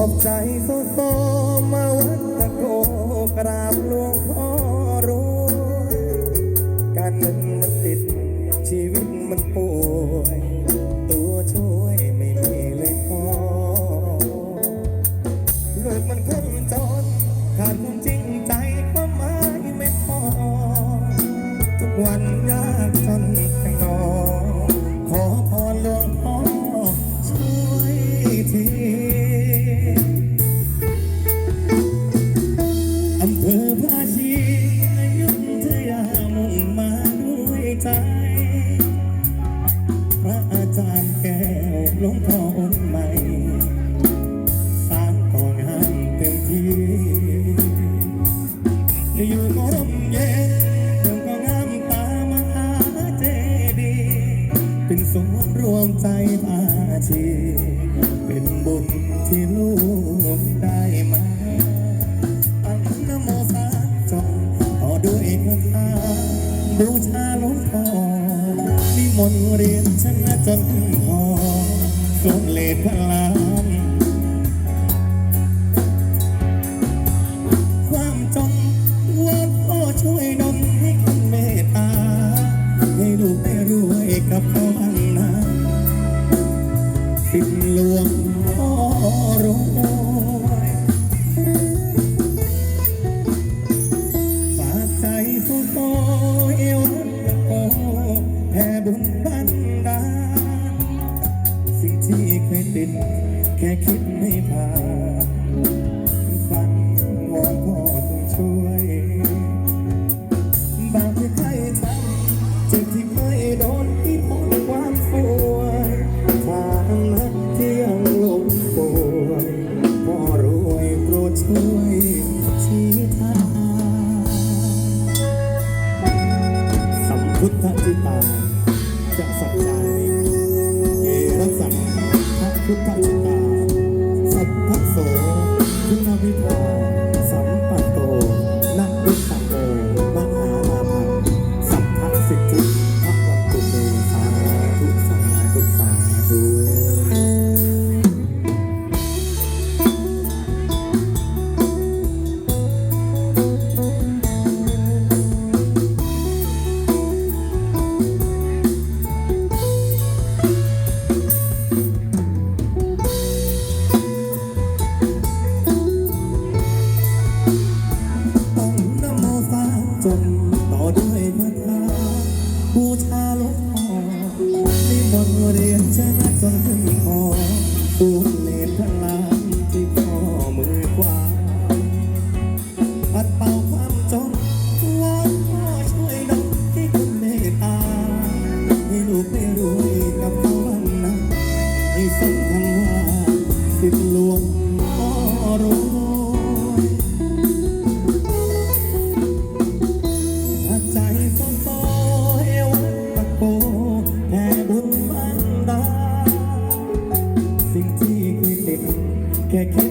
อบใจโซโซมาวัดตะโกกราบหลวงพ่อรวยการเงินมันติด ชีวิตมันป่วย ตัวช่วยไม่มีเลยพอลูกมันคนจนขาดความจริงใจความหมายไม่พอ ทุกวันยากจนข้างน เป็นสวนรวมใจมาชีเป็นบุญที่ลูกได้มาอันนโมสามจบต่อด้วยคาถาบูชาหลวงพ่อนิมนต์เรียนชนะจนพอสมเลดพลานความ ติด แค่คิดไม่ผ่านฝันวอนพ่อต้องช่วย บาปที่ใครทำเจ็บที่เคยโดนที่พ้นความสวยทางนักที่ยังหลงป่วยพ่อรวยโปรดช่วยชี้ทางสัมพุทธจิตาจะสัจ พระพุทธจิตาสัพพโสคุณวิทาสัมปัตโตนักบุญตโตมหาลาภังสัพพสิทธิพระวันตุเมสาธุสาธุสาธุ ตัวเลนพลังที่ข้อมือขวาปัดเป่าความจนวอนพ่อช่วยดลที่คุณเมตตาให้ลูกได้รวยกับเขาบ้างนะให้สมคำว่าสิทธิหลวงพ่อรู บั